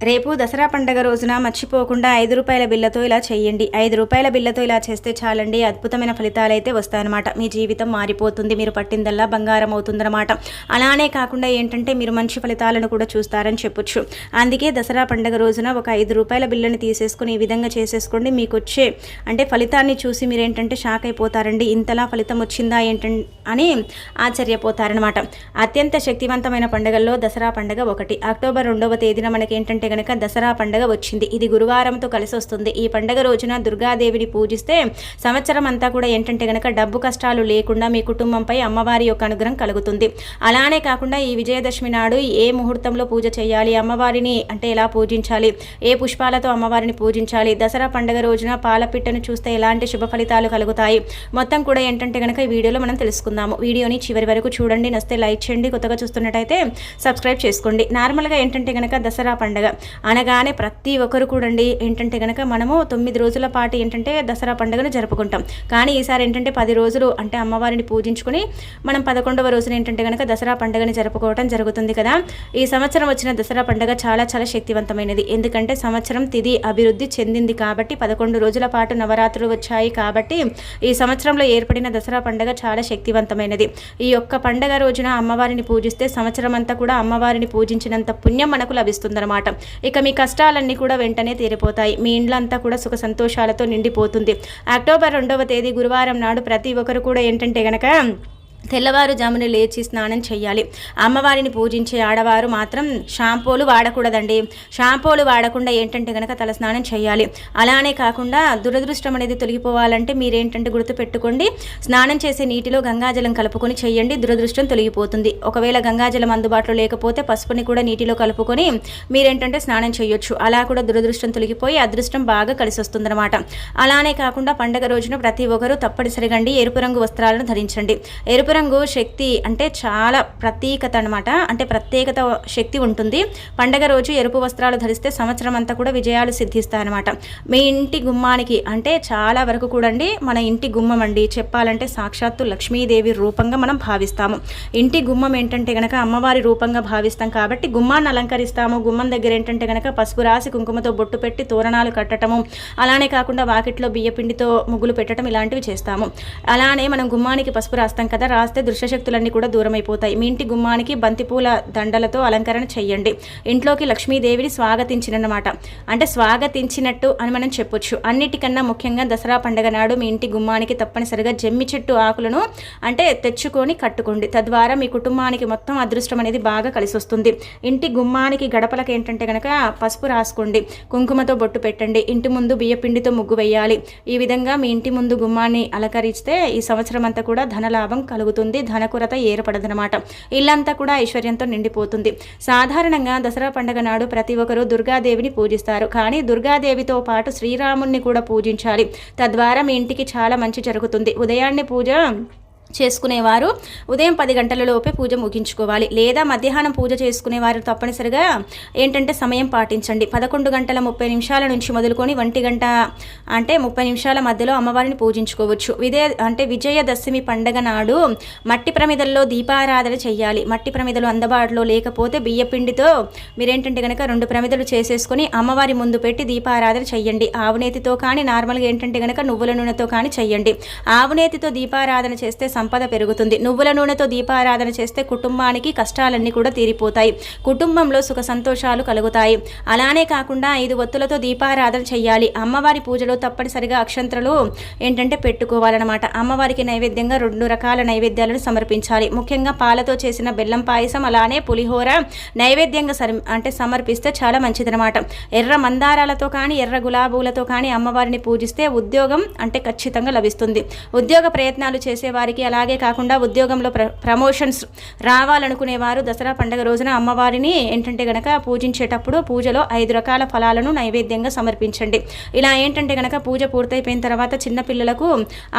రేపు దసరా పండగ రోజున మర్చిపోకుండా ఐదు రూపాయల బిల్లతో ఇలా చేయండి. ఐదు రూపాయల బిల్లతో ఇలా చేస్తే చాలండి. అద్భుతమైన ఫలితాలు అయితే వస్తాయన్నమాట. మీ జీవితం మారిపోతుంది. మీరు పట్టిందల్లా బంగారం అవుతుందన్నమాట. అలానే కాకుండా ఏంటంటే మీరు మంచి ఫలితాలను కూడా చూస్తారని చెప్పొచ్చు. అందుకే దసరా పండగ రోజున ఒక ఐదు రూపాయల బిల్లుని తీసేసుకుని ఈ విధంగా చేసేసుకోండి. మీకు వచ్చే అంటే ఫలితాన్ని చూసి మీరు ఏంటంటే షాక్ అయిపోతారండి. ఇంతలా ఫలితం వచ్చిందా ఏంటంటే అని ఆశ్చర్యపోతారనమాట అత్యంత శక్తివంతమైన పండుగల్లో దసరా పండగ ఒకటి. అక్టోబర్ రెండవ తేదీన మనకి ఏంటంటే గనక దసరా పండగ వచ్చింది. ఇది గురువారంతో కలిసి వస్తుంది. ఈ పండుగ రోజున దుర్గాదేవిని పూజిస్తే సంవత్సరం అంతా కూడా ఏంటంటే గనక డబ్బు కష్టాలు లేకుండా మీ కుటుంబంపై అమ్మవారి యొక్క అనుగ్రహం కలుగుతుంది. అలానే కాకుండా ఈ విజయదశమి నాడు ఏ ముహూర్తంలో పూజ చేయాలి? అమ్మవారిని అంటే ఎలా పూజించాలి? ఏ పుష్పాలతో అమ్మవారిని పూజించాలి? దసరా పండగ రోజున పాలపిట్టను చూస్తే ఎలాంటి శుభ ఫలితాలు కలుగుతాయి? మొత్తం కూడా ఏంటంటే గనక ఈ వీడియోలో మనం తెలుసుకుందాము. వీడియోని చివరి వరకు చూడండి. నస్తే లైక్ చేయండి. కొత్తగా చూస్తున్నట్టయితే సబ్స్క్రైబ్ చేసుకోండి. నార్మల్గా ఏంటంటే గనక దసరా పండుగ అనగానే ప్రతి ఒక్కరు కూడండి ఏంటంటే కనుక మనము తొమ్మిది రోజుల పాటు ఏంటంటే దసరా పండుగను జరుపుకుంటాం. కానీ ఈసారి ఏంటంటే పది రోజులు అంటే అమ్మవారిని పూజించుకుని మనం పదకొండవ రోజున ఏంటంటే కనుక దసరా పండుగని జరుపుకోవడం జరుగుతుంది కదా. ఈ సంవత్సరం వచ్చిన దసరా పండుగ చాలా చాలా శక్తివంతమైనది. ఎందుకంటే సంవత్సరం తిది అభివృద్ధి చెందింది కాబట్టి పదకొండు రోజుల పాటు నవరాత్రులు వచ్చాయి కాబట్టి ఈ సంవత్సరంలో ఏర్పడిన దసరా పండుగ చాలా శక్తివంతమైనది. ఈ యొక్క పండుగ రోజున అమ్మవారిని పూజిస్తే సంవత్సరం అంతా కూడా అమ్మవారిని పూజించినంత పుణ్యం మనకు లభిస్తుందన్నమాట. ఇక మీ కష్టాలన్నీ కూడా వెంటనే తీరిపోతాయి. మీ ఇండ్లంతా కూడా సుఖ సంతోషాలతో నిండిపోతుంది. అక్టోబర్ రెండవ తేదీ గురువారం నాడు ప్రతి ఒక్కరు కూడా ఏంటంటే గనక తెల్లవారుజామున లేచి స్నానం చేయాలి అమ్మవారిని పూజించే ఆడవారు మాత్రం షాంపూలు వాడకూడదండి. షాంపూలు వాడకుండా ఏంటంటే కనుక తల స్నానం చేయాలి అలానే కాకుండా దురదృష్టం అనేది తొలగిపోవాలంటే మీరేంటంటే గుర్తుపెట్టుకోండి. స్నానం చేసే నీటిలో గంగాజలం కలుపుకొని చేయండి దురదృష్టం తొలగిపోతుంది. ఒకవేళ గంగాజలం అందుబాటులో లేకపోతే పసుపుని కూడా నీటిలో కలుపుకొని మీరేంటంటే స్నానం చేయొచ్చు అలా కూడా దురదృష్టం తొలగిపోయి అదృష్టం బాగా కలిసి వస్తుందన్నమాట అలానే కాకుండా పండగ రోజున ప్రతి ఒక్కరూ తప్పనిసరిగా ఎరుపు రంగు వస్త్రాలను ధరించండి. ఎరుపు రంగు శక్తి అంటే చాలా ప్రత్యేకత అనమాట అంటే ప్రత్యేకత శక్తి ఉంటుంది. పండగ రోజు ఎరుపు వస్త్రాలు ధరిస్తే సంవత్సరం అంతా కూడా విజయాలు సిద్ధిస్తాయన్నమాట. మీ ఇంటి గుమ్మానికి అంటే చాలా వరకు కూడండి మన ఇంటి గుమ్మం అండి. చెప్పాలంటే సాక్షాత్తు లక్ష్మీదేవి రూపంగా మనం భావిస్తాము. ఇంటి గుమ్మం ఏంటంటే గనక అమ్మవారి రూపంగా భావిస్తాం కాబట్టి గుమ్మాన్ని అలంకరిస్తాము. గుమ్మం దగ్గర ఏంటంటే గనక పసుపు రాసి కుంకుమతో బొట్టు పెట్టి తోరణాలు కట్టడము అలానే కాకుండా వాకిట్లో బియ్యపిండితో ముగ్గులు పెట్టడం ఇలాంటివి చేస్తాము. అలానే మనం గుమ్మానికి పసుపు రాస్తాం కదా రాస్తే దుష్టశక్తులన్నీ కూడా దూరమైపోతాయి. మీ ఇంటి గుమ్మానికి బంతిపూల దండలతో అలంకరణ చేయండి ఇంట్లోకి లక్ష్మీదేవిని స్వాగతించినమాట అంటే స్వాగతించినట్టు అని మనం చెప్పొచ్చు. అన్నిటికన్నా ముఖ్యంగా దసరా పండుగ నాడు మీ ఇంటి గుమ్మానికి తప్పనిసరిగా జమ్మి చెట్టు ఆకులను అంటే తెచ్చుకొని కట్టుకోండి. తద్వారా మీ కుటుంబానికి మొత్తం అదృష్టం అనేది బాగా కలిసి వస్తుంది ఇంటి గుమ్మానికి గడపలకు ఏంటంటే కనుక పసుపు రాసుకోండి. కుంకుమతో బొట్టు పెట్టండి. ఇంటి ముందు బియ్యపిండితో ముగ్గు వేయాలి. ఈ విధంగా మీ ఇంటి ముందు గుమ్మాన్ని అలంకరిస్తే ఈ సంవత్సరం అంతా కూడా ధనలాభం కలుగుతుంది ధనకురత ఏర్పడదనమాట ఇల్లంతా కూడా ఐశ్వర్యంతో నిండిపోతుంది. సాధారణంగా దసరా పండుగ నాడు ప్రతి ఒక్కరూ దుర్గాదేవిని పూజిస్తారు. కానీ దుర్గాదేవితో పాటు శ్రీరాముణ్ణి కూడా పూజించాలి. తద్వారా మీ ఇంటికి చాలా మంచి జరుగుతుంది. ఉదయాన్నే పూజ చేసుకునేవారు. ఉదయం పది గంటలలోపే పూజ ముగించుకోవాలి. లేదా మధ్యాహ్నం పూజ చేసుకునేవారు తప్పనిసరిగా ఏంటంటే సమయం పాటించండి. పదకొండు గంటల ముప్పై నిమిషాల నుంచి మొదలుకొని ఒంటి గంట అంటే ముప్పై నిమిషాల మధ్యలో అమ్మవారిని పూజించుకోవచ్చు. విదే అంటే విజయదశమి పండగ నాడు మట్టి ప్రమిదల్లో దీపారాధన చేయాలి మట్టి ప్రమిదలు అందుబాటులో లేకపోతే బియ్యపిండితో మీరేంటంటే కనుక రెండు ప్రమిదలు చేసేసుకొని అమ్మవారి ముందు పెట్టి దీపారాధన చెయ్యండి. ఆవునేతితో కానీ నార్మల్గా ఏంటంటే కనుక నువ్వుల నూనెతో కానీ చెయ్యండి. ఆవునేతితో దీపారాధన చేస్తే సంపద పెరుగుతుంది. నువ్వుల నూనెతో దీపారాధన చేస్తే కుటుంబానికి కష్టాలన్నీ కూడా తీరిపోతాయి. కుటుంబంలో సుఖ సంతోషాలు కలుగుతాయి. అలానే కాకుండా ఐదు ఒత్తులతో దీపారాధన చేయాలి అమ్మవారి పూజలో తప్పనిసరిగా అక్షంతలు ఏంటంటే పెట్టుకోవాలన్నమాట. అమ్మవారికి నైవేద్యంగా రెండు రకాల నైవేద్యాలను సమర్పించాలి. ముఖ్యంగా పాలతో చేసిన బెల్లం పాయసం అలానే పులిహోర నైవేద్యంగా అంటే సమర్పిస్తే చాలా మంచిదనమాట ఎర్ర మందారాలతో కానీ ఎర్ర గులాబీలతో కానీ అమ్మవారిని పూజిస్తే ఉద్యోగం అంటే ఖచ్చితంగా లభిస్తుంది. ఉద్యోగ ప్రయత్నాలు చేసేవారికి అలాగే కాకుండా ఉద్యోగంలో ప్ర ప్రమోషన్స్ రావాలనుకునేవారు దసరా పండుగ రోజున అమ్మవారిని ఏంటంటే గనక పూజించేటప్పుడు పూజలో ఐదు రకాల ఫలాలను నైవేద్యంగా సమర్పించండి. ఇలా ఏంటంటే గనక పూజ పూర్తయిపోయిన తర్వాత చిన్నపిల్లలకు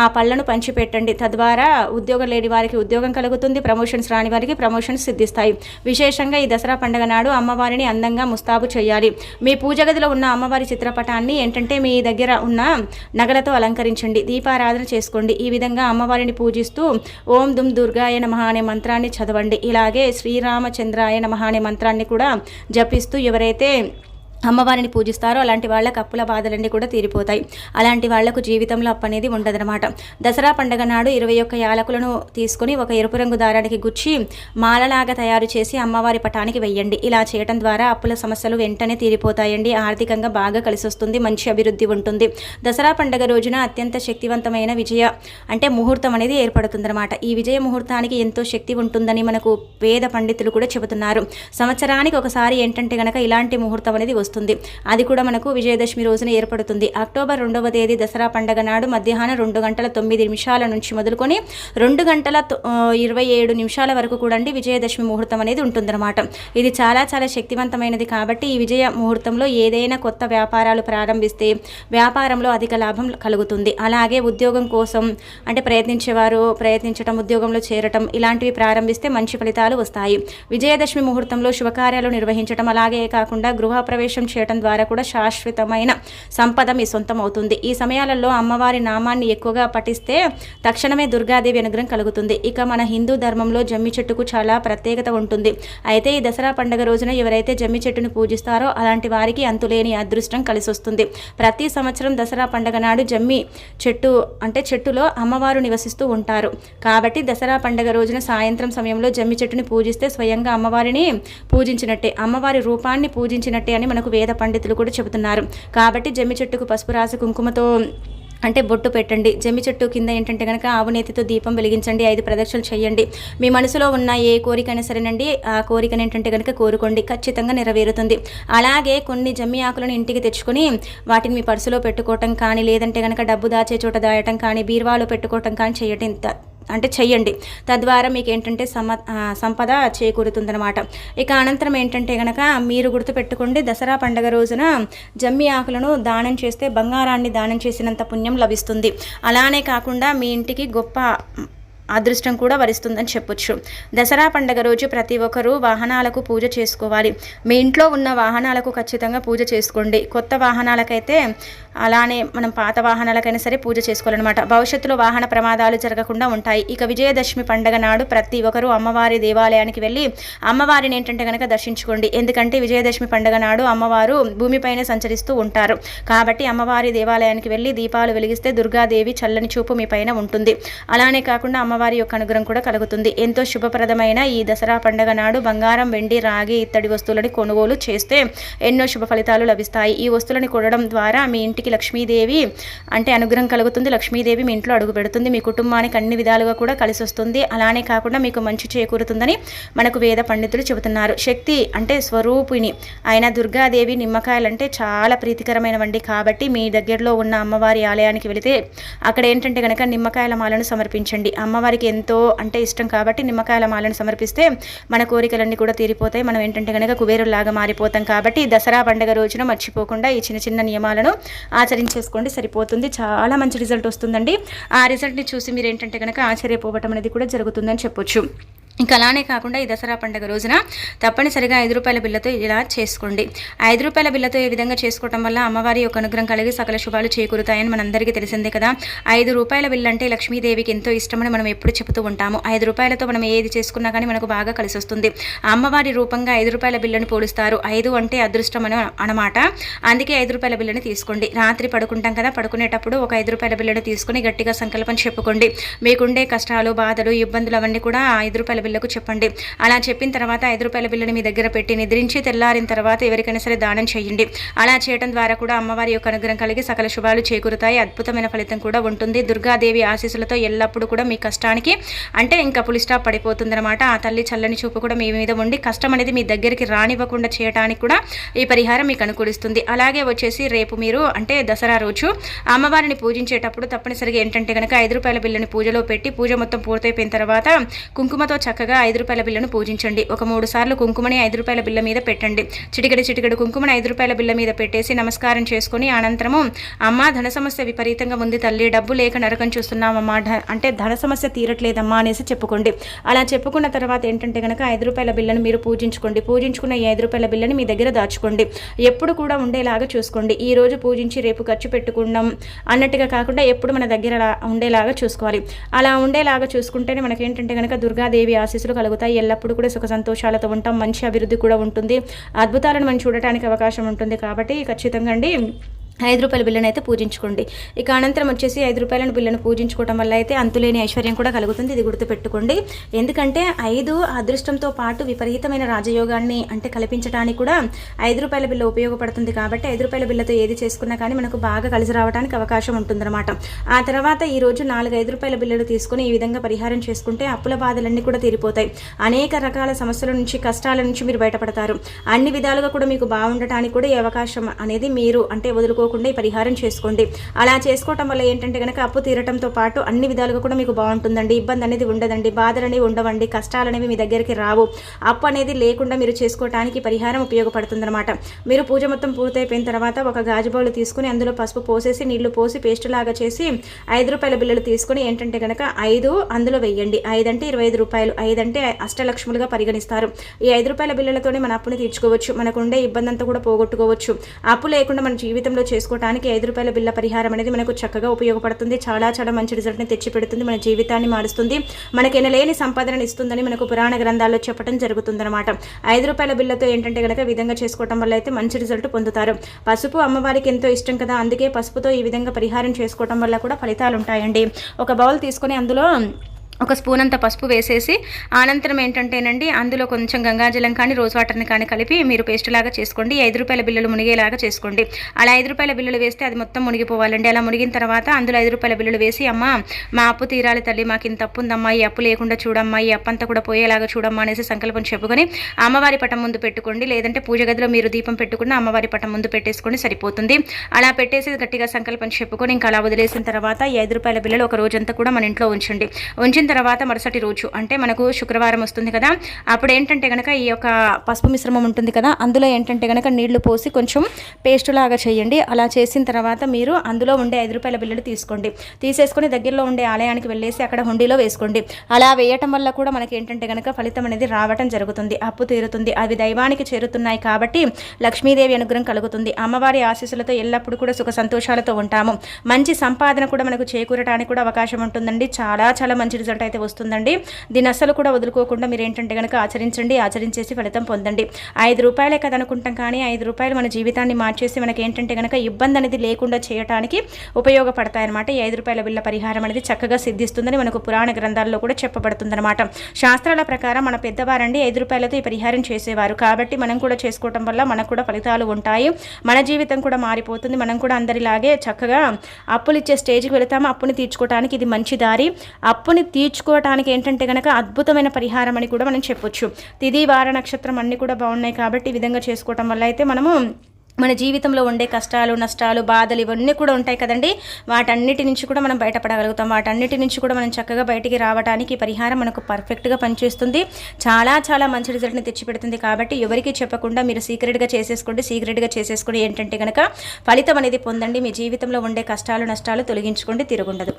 ఆ పళ్ళను పంచిపెట్టండి. తద్వారా ఉద్యోగం లేని వారికి ఉద్యోగం కలుగుతుంది ప్రమోషన్స్ రాని వారికి ప్రమోషన్స్ సిద్ధిస్తాయి. విశేషంగా ఈ దసరా పండుగ నాడు అమ్మవారిని అందంగా ముస్తాబు చేయాలి. మీ పూజ గదిలో ఉన్న అమ్మవారి చిత్రపటాన్ని ఏంటంటే మీ దగ్గర ఉన్న నగలతో అలంకరించండి. దీపారాధన చేసుకోండి. ఈ విధంగా అమ్మవారిని పూజిస్తూ ఓం దుమ్ దుర్గాయ నమః అనే మంత్రాన్ని చదవండి. ఇలాగే శ్రీరామచంద్రాయ నమః అనే మంత్రాన్ని కూడా జపిస్తూ ఎవరైతే అమ్మవారిని పూజిస్తారో అలాంటి వాళ్ళకి అప్పుల బాధలన్నీ కూడా తీరిపోతాయి. అలాంటి వాళ్ళకు జీవితంలో అప్పు అనేది ఉండదనమాట దసరా పండగ నాడు ఇరవై ఒక్క యాలకులను తీసుకొని ఒక ఎరుపు రంగు దారానికి గుచ్చి మాలలాగా తయారు చేసి అమ్మవారి పటానికి వెయ్యండి. ఇలా చేయడం ద్వారా అప్పుల సమస్యలు వెంటనే తీరిపోతాయండి. ఆర్థికంగా బాగా కలిసి వస్తుంది మంచి అభివృద్ధి ఉంటుంది. దసరా పండగ రోజున అత్యంత శక్తివంతమైన విజయ అంటే ముహూర్తం అనేది ఏర్పడుతుందన్నమాట. ఈ విజయ ముహూర్తానికి ఎంతో శక్తి ఉంటుందని మనకు వేద పండితులు కూడా చెబుతున్నారు. సంవత్సరానికి ఒకసారి ఏంటంటే గనక ఇలాంటి ముహూర్తం అనేది వస్తుంది. అది కూడా మనకు విజయదశమి రోజున ఏర్పడుతుంది. అక్టోబర్ రెండవ తేదీ దసరా పండగ నాడు మధ్యాహ్నం రెండు గంటల తొమ్మిది నిమిషాల నుంచి మొదలుకొని రెండు గంటల ఇరవై ఏడు నిమిషాల వరకు కూడా అండి విజయదశమి ముహూర్తం అనేది ఉంటుందన్నమాట. ఇది చాలా చాలా శక్తివంతమైనది కాబట్టి ఈ విజయ ముహూర్తంలో ఏదైనా కొత్త వ్యాపారాలు ప్రారంభిస్తే వ్యాపారంలో అధిక లాభం కలుగుతుంది. అలాగే ఉద్యోగం కోసం అంటే ప్రయత్నించేవారు ప్రయత్నించడం ఉద్యోగంలో చేరటం ఇలాంటివి ప్రారంభిస్తే మంచి ఫలితాలు వస్తాయి. విజయదశమి ముహూర్తంలో శుభకార్యాలు నిర్వహించడం అలాగే కాకుండా గృహప్రవేశ చేయడం ద్వారా కూడా శాశ్వతమైన సంపద మీ సొంతం అవుతుంది. ఈ సమయాలలో అమ్మవారి నామాన్ని ఎక్కువగా పఠిస్తే తక్షణమే దుర్గాదేవి అనుగ్రహం కలుగుతుంది. ఇక మన హిందూ ధర్మంలో జమ్మి చెట్టుకు చాలా ప్రత్యేకత ఉంటుంది. అయితే ఈ దసరా పండుగ రోజున ఎవరైతే జమ్మి చెట్టును పూజిస్తారో అలాంటి వారికి అంతులేని అదృష్టం కలిసి వస్తుంది. ప్రతి సంవత్సరం దసరా పండుగ నాడు జమ్మి చెట్టు అంటే చెట్టులో అమ్మవారు నివసిస్తూ ఉంటారు. కాబట్టి దసరా పండుగ రోజున సాయంత్రం సమయంలో జమ్మి చెట్టుని పూజిస్తే స్వయంగా అమ్మవారిని పూజించినట్టే అమ్మవారి రూపాన్ని పూజించినట్టే అని మనకు వేద పండితులు కూడా చెబుతున్నారు. కాబట్టి జమ్మి చెట్టుకు పసుపు రాసి కుంకుమతో అంటే బొట్టు పెట్టండి. జమ్మి చెట్టు కింద ఏంటంటే కనుక ఆవునేతితో దీపం వెలిగించండి. ఐదు ప్రదక్షిణలు చేయండి. మీ మనసులో ఉన్న ఏ కోరికైనా సరేనండి ఆ కోరికను ఏంటంటే కనుక కోరుకోండి. ఖచ్చితంగా నెరవేరుతుంది. అలాగే కొన్ని జమ్మి ఆకులను ఇంటికి తెచ్చుకొని వాటిని మీ పర్సులో పెట్టుకోవటం కానీ లేదంటే కనుక డబ్బు దాచే చోట దాయటం కానీ బీర్వాలో పెట్టుకోవటం కానీ చేయటం అంటే చెయ్యండి. తద్వారా మీకు ఏంటంటే సమ సంపద చేకూరుతుందనమాట ఇక అనంతరం ఏంటంటే కనుక మీరు గుర్తుపెట్టుకోండి దసరా పండగ రోజున జమ్మి ఆకులను దానం చేస్తే బంగారాన్ని దానం చేసినంత పుణ్యం లభిస్తుంది. అలానే కాకుండా మీ ఇంటికి గొప్ప అదృష్టం కూడా వరిస్తుందని చెప్పొచ్చు. దసరా పండగ రోజు ప్రతి ఒక్కరూ వాహనాలకు పూజ చేసుకోవాలి. మీ ఇంట్లో ఉన్న వాహనాలకు ఖచ్చితంగా పూజ చేసుకోండి. కొత్త వాహనాలకైతే అలానే మనం పాత వాహనాలకైనా సరే పూజ చేసుకోవాలన్నమాట. భవిష్యత్తులో వాహన ప్రమాదాలు జరగకుండా ఉంటాయి. ఇక విజయదశమి పండగ నాడు ప్రతి ఒక్కరూ అమ్మవారి దేవాలయానికి వెళ్ళి అమ్మవారిని ఏంటంటే కనుక దర్శించుకోండి. ఎందుకంటే విజయదశమి పండగ నాడు అమ్మవారు భూమిపైన సంచరిస్తూ ఉంటారు. కాబట్టి అమ్మవారి దేవాలయానికి వెళ్ళి దీపాలు వెలిగిస్తే దుర్గాదేవి చల్లని చూపు మీ పైన ఉంటుంది. అలానే కాకుండా అమ్మ అమ్మవారి యొక్క అనుగ్రహం కూడా కలుగుతుంది. ఎంతో శుభప్రదమైన ఈ దసరా పండుగ నాడు బంగారం వెండి రాగి ఇత్తడి వస్తువులని కొనుగోలు చేస్తే ఎన్నో శుభ ఫలితాలు లభిస్తాయి. ఈ వస్తువులను కొనడం ద్వారా మీ ఇంటికి లక్ష్మీదేవి అంటే అనుగ్రహం కలుగుతుంది. లక్ష్మీదేవి మీ ఇంట్లో అడుగు పెడుతుంది. మీ కుటుంబానికి అన్ని విధాలుగా కూడా కలిసి వస్తుంది. అలానే కాకుండా మీకు మంచి చేకూరుతుందని మనకు వేద పండితులు చెబుతున్నారు. శక్తి అంటే స్వరూపిణి ఆయన దుర్గాదేవి నిమ్మకాయలంటే చాలా ప్రీతికరమైనవండి కాబట్టి మీ దగ్గరలో ఉన్న అమ్మవారి ఆలయానికి వెళితే అక్కడ ఏంటంటే కనుక నిమ్మకాయల మాలను సమర్పించండి. అమ్మవారి వారికి ఎంతో అంటే ఇష్టం కాబట్టి నిమ్మకాయల మాలను సమర్పిస్తే మన కోరికలన్నీ కూడా తీరిపోతాయి. మనం ఏంటంటే కనుక కుబేరులాగా మారిపోతాం కాబట్టి దసరా పండుగ రోజున మర్చిపోకుండా ఈ చిన్న చిన్న నియమాలను ఆచరించేసుకోండి. సరిపోతుంది. చాలా మంచి రిజల్ట్ వస్తుందండి. ఆ రిజల్ట్ని చూసి మీరు ఏంటంటే కనుక ఆశ్చర్యపోవటం అనేది కూడా జరుగుతుందని చెప్పొచ్చు. ఇంకా అలానే కాకుండా ఈ దసరా పండుగ రోజున తప్పనిసరిగా ఐదు రూపాయల బిల్లతో ఇలా చేసుకోండి. ఐదు రూపాయల బిల్లతో ఈ విధంగా చేసుకోవటం వల్ల అమ్మవారి యొక్క అనుగ్రహం కలిగి సకల శుభాలు చేకూరుతాయని మనందరికీ తెలిసిందే కదా. ఐదు రూపాయల బిల్లు అంటే లక్ష్మీదేవికి ఎంతో ఇష్టమని మనం ఎప్పుడు చెబుతూ ఉంటాము. ఐదు రూపాయలతో మనం ఏది చేసుకున్నా కానీ మనకు బాగా కలిసి వస్తుంది అమ్మవారి రూపంగా ఐదు రూపాయల బిల్లుని పోలుస్తారు. ఐదు అంటే అదృష్టం అని అనమాట. అందుకే ఐదు రూపాయల బిల్లుని తీసుకోండి. రాత్రి పడుకుంటాం కదా పడుకునేటప్పుడు ఒక ఐదు రూపాయల బిల్లుని తీసుకుని గట్టిగా సంకల్పం చెప్పుకోండి. మీకుండే కష్టాలు బాధలు ఇబ్బందులు అవన్నీ కూడా ఐదు రూపాయల బిల్లకు చెప్పండి. అలా చెప్పిన తర్వాత ఐదు రూపాయల బిల్లుని మీ దగ్గర పెట్టి నిద్రించి తెల్లారిన తర్వాత ఎవరికైనా సరే దానం చేయండి. అలా చేయడం ద్వారా కూడా అమ్మవారి యొక్క అనుగ్రహం కలిగి సకల శుభాలు చేకూరుతాయి. అద్భుతమైన ఫలితం కూడా ఉంటుంది. దుర్గాదేవి ఆశీస్సులతో ఎల్లప్పుడూ కూడా మీ కష్టానికి అంటే ఇంకా పులిస్టాప్ పడిపోతుందన్నమాట. ఆ తల్లి చల్లని చూపు కూడా మీ మీద ఉండి కష్టం అనేది మీ దగ్గరికి రానివ్వకుండా చేయడానికి కూడా ఈ పరిహారం మీకు అనుకూలిస్తుంది. అలాగే వచ్చేసి రేపు మీరు అంటే దసరా రోజు అమ్మవారిని పూజించేటప్పుడు తప్పనిసరిగా ఏంటంటే కనుక ఐదు రూపాయల బిల్లుని పూజలో పెట్టి పూజ మొత్తం పూర్తయిపోయిన తర్వాత కుంకుమతో చక్కగా ఐదు రూపాయల బిల్లును పూజించండి. ఒక మూడు సార్లు కుంకుమని ఐదు రూపాయల బిల్ల మీద పెట్టండి. చిటికడి చిటికడి కుంకుమని ఐదు రూపాయల బిల్ల మీద పెట్టేసి నమస్కారం చేసుకుని అనంతరము అమ్మ ధన సమస్య విపరీతంగా ఉంది తల్లి డబ్బు లేక నరకం చూస్తున్నామమ్మా అంటే ధన సమస్య తీరట్లేదమ్మా అనేసి చెప్పుకోండి. అలా చెప్పుకున్న తర్వాత ఏంటంటే కనుక ఐదు రూపాయల బిల్లను మీరు పూజించుకోండి. పూజించుకున్న ఈ ఐదు రూపాయల బిల్లని మీ దగ్గర దాచుకోండి. ఎప్పుడు కూడా ఉండేలాగా చూసుకోండి. ఈ రోజు పూజించి రేపు ఖర్చు పెట్టుకుందాం అన్నట్టుగా కాకుండా ఎప్పుడు మన దగ్గర ఉండేలాగా చూసుకోవాలి. అలా ఉండేలాగా చూసుకుంటేనే మనకేంటంటే కనుక దుర్గాదేవి ఆశీస్సులు కలుగుతాయి. ఎల్లప్పుడూ కూడా సుఖ సంతోషాలతో ఉంటాం. మంచి అభివృద్ధి కూడా ఉంటుంది. అద్భుతాలను మనం చూడటానికి అవకాశం ఉంటుంది. కాబట్టి ఖచ్చితంగా అండి. ఐదు రూపాయల బిల్లును అయితే పూజించుకోండి. ఇక అనంతరం వచ్చేసి ఐదు రూపాయల బిల్లను పూజించుకోవడం వల్ల అయితే అంతులేని ఐశ్వర్యం కూడా కలుగుతుంది. ఇది గుర్తుపెట్టుకోండి. ఎందుకంటే ఐదు అదృష్టంతో పాటు విపరీతమైన రాజయోగాన్ని అంటే కల్పించడానికి కూడా ఐదు రూపాయల బిల్లు ఉపయోగపడుతుంది కాబట్టి ఐదు రూపాయల బిల్లతో ఏది చేసుకున్నా కానీ మనకు బాగా కలిసి రావడానికి అవకాశం ఉంటుందన్నమాట. ఆ తర్వాత ఈ రోజు నాలుగు ఐదు రూపాయల బిల్లులు తీసుకుని ఈ విధంగా పరిహారం చేసుకుంటే అప్పుల బాధలన్నీ కూడా తీరిపోతాయి. అనేక రకాల సమస్యల నుంచి కష్టాల నుంచి మీరు బయటపడతారు. అన్ని విధాలుగా కూడా మీకు బాగుండటానికి కూడా ఈ అవకాశం అనేది మీరు అంటే వదులుకో మర్చిపోకుండా ఈ పరిహారం చేసుకోండి. అలా చేసుకోవటం వల్ల ఏంటంటే కనుక అప్పు తీరటంతో పాటు అన్ని విధాలుగా కూడా మీకు బాగుంటుందండి. ఇబ్బంది అనేది ఉండదండి. బాధలు అనేవి ఉండవండి. కష్టాలు అనేవి మీ దగ్గరికి రావు. అప్పు అనేది లేకుండా మీరు చేసుకోవడానికి పరిహారం ఉపయోగపడుతుందన్నమాట. మీరు పూజ మొత్తం పూర్తయిపోయిన తర్వాత ఒక గాజు బౌలు తీసుకుని అందులో పసుపు పోసేసి నీళ్ళు పోసి పేస్ట్ లాగా చేసి ఐదు రూపాయల బిల్లులు తీసుకుని ఏంటంటే కనుక ఐదు అందులో వెయ్యండి. ఐదు అంటే ఇరవై ఐదు రూపాయలు. ఐదు అంటే అష్టలక్ష్ములుగా పరిగణిస్తారు. ఈ ఐదు రూపాయల బిల్లులతోనే మన అప్పుని తీర్చుకోవచ్చు. మనకు ఉండే ఇబ్బంది అంతా కూడా పోగొట్టుకోవచ్చు. అప్పు లేకుండా మన జీవితంలో చేసుకోవడానికి ఐదు రూపాయల బిల్ల పరిహారం అనేది మనకు చక్కగా ఉపయోగపడుతుంది. చాలా చాలా మంచి రిజల్ట్ని తెచ్చిపెడుతుంది. మన జీవితాన్ని మారుస్తుంది. మనకి ఎనలేని సంపాదనని ఇస్తుందని మనకు పురాణ గ్రంథాల్లో చెప్పడం జరుగుతుందన్నమాట. ఐదు రూపాయల బిల్లతో ఏంటంటే కనుక విధంగా చేసుకోవడం వల్ల అయితే మంచి రిజల్ట్ పొందుతారు. పసుపు అమ్మవారికి ఎంతో ఇష్టం కదా. అందుకే పసుపుతో ఈ విధంగా పరిహారం చేసుకోవడం వల్ల కూడా ఫలితాలు ఉంటాయండి ఒక బౌల్ తీసుకొని అందులో ఒక స్పూన్ అంత పసుపు వేసేసి అనంతరం ఏంటంటేనండి అందులో కొంచెం గంగాజలం కానీ రోజ్ వాటర్ని కానీ కలిపి మీరు పేస్ట్ లాగా చేసుకోండి. ఐదు రూపాయల బిల్లులు మునిగేలాగా చేసుకోండి. అలా ఐదు రూపాయల బిల్లులు వేస్తే అది మొత్తం మునిగిపోవాలండి. అలా మునిగిన తర్వాత అందులో ఐదు రూపాయల బిల్లులు వేసి అమ్మ మా అప్పు తీరాలి తల్లి మాకు ఇంత అప్పు ఉందమ్మా ఈ అప్పు లేకుండా చూడమ్మా ఈ అప్పు అంతా కూడా పోయేలాగా చూడమ్మా అనేసి సంకల్పం చెప్పుకొని అమ్మవారి పటం ముందు పెట్టుకోండి. లేదంటే పూజ గదిలో మీరు దీపం పెట్టుకున్న అమ్మవారి పటం ముందు పెట్టేసుకొని సరిపోతుంది. అలా పెట్టేసి గట్టిగా సంకల్పం చెప్పుకొని ఇంకా అలా వదిలేసిన తర్వాత ఈ ఐదు రూపాయల బిల్లులు ఒక రోజంతా కూడా మన ఇంట్లో ఉంచండి. ఉంచిన తర్వాత మరుసటి రోజు అంటే మనకు శుక్రవారం వస్తుంది కదా అప్పుడు ఏంటంటే కనుక ఈ యొక్క పసుపు మిశ్రమం ఉంటుంది కదా అందులో ఏంటంటే కనుక నీళ్ళు పోసి కొంచెం పేస్ట్ లాగా చేయండి. అలా చేసిన తర్వాత మీరు అందులో ఉండే ఐదు రూపాయల బిల్లులు తీసుకోండి. తీసేసుకొని దగ్గరలో ఉండే ఆలయానికి వెళ్ళేసి అక్కడ హుండీలో వేసుకోండి. అలా వేయటం వల్ల కూడా మనకి ఏంటంటే కనుక ఫలితం అనేది రావటం జరుగుతుంది. అప్పు తీరుతుంది. అవి దైవానికి చేరుతున్నాయి కాబట్టి లక్ష్మీదేవి అనుగ్రహం కలుగుతుంది. అమ్మవారి ఆశీస్సులతో ఎల్లప్పుడూ కూడా సుఖ సంతోషాలతో ఉంటాము. మంచి సంపాదన కూడా మనకు చేకూరటానికి కూడా అవకాశం ఉంటుందండి. చాలా చాలా మంచి రిజల్ట్ రిజల్ట్ అయితే వస్తుందండి. దీని అసలు కూడా వదులుకోకుండా మీరు ఏంటంటే కనుక ఆచరించండి ఆచరించేసి ఫలితం పొందండి. ఐదు రూపాయలే కదనుకుంటాం కానీ ఐదు రూపాయలు మన జీవితాన్ని మార్చేసి మనకి ఏంటంటే కనుక ఇబ్బంది అనేది లేకుండా చేయడానికి ఉపయోగపడతాయన్నమాట. ఈ ఐదు రూపాయల బిల్ల పరిహారం అనేది చక్కగా సిద్ధిస్తుందని మనకు పురాణ గ్రంథాల్లో కూడా చెప్పబడుతుందన్నమాట. శాస్త్రాల ప్రకారం మన పెద్దవారండి ఐదు రూపాయలతో ఈ పరిహారం చేసేవారు. కాబట్టి మనం కూడా చేసుకోవటం వల్ల మనకు కూడా ఫలితాలు ఉంటాయి. మన జీవితం కూడా మారిపోతుంది. మనం కూడా అందరిలాగే చక్కగా అప్పులు ఇచ్చే స్టేజ్కి వెళతాము. అప్పుని తీర్చుకోవడానికి ఇది మంచి దారి. అప్పుని తీ తీర్చుకోవటానికి ఏంటంటే కనుక అద్భుతమైన పరిహారం అని కూడా మనం చెప్పొచ్చు. తిది వార నక్షత్రం అన్నీ కూడా బాగున్నాయి కాబట్టి ఈ విధంగా చేసుకోవటం వల్ల అయితే మనము మన జీవితంలో ఉండే కష్టాలు నష్టాలు బాధలు ఇవన్నీ కూడా ఉంటాయి కదండి. వాటన్నిటి నుంచి కూడా మనం బయటపడగలుగుతాం. వాటన్నిటి నుంచి కూడా మనం చక్కగా బయటికి రావడానికి పరిహారం మనకు పర్ఫెక్ట్గా పనిచేస్తుంది. చాలా చాలా మంచి రిజల్ట్ని తెచ్చిపెడుతుంది కాబట్టి ఎవరికి చెప్పకుండా మీరు సీక్రెట్గా చేసేసుకోండి. సీక్రెట్గా చేసేసుకోండి ఏంటంటే కనుక ఫలితం అనేది పొందండి. మీ జీవితంలో ఉండే కష్టాలు నష్టాలు తొలగించుకోండి తిరుగుండదు.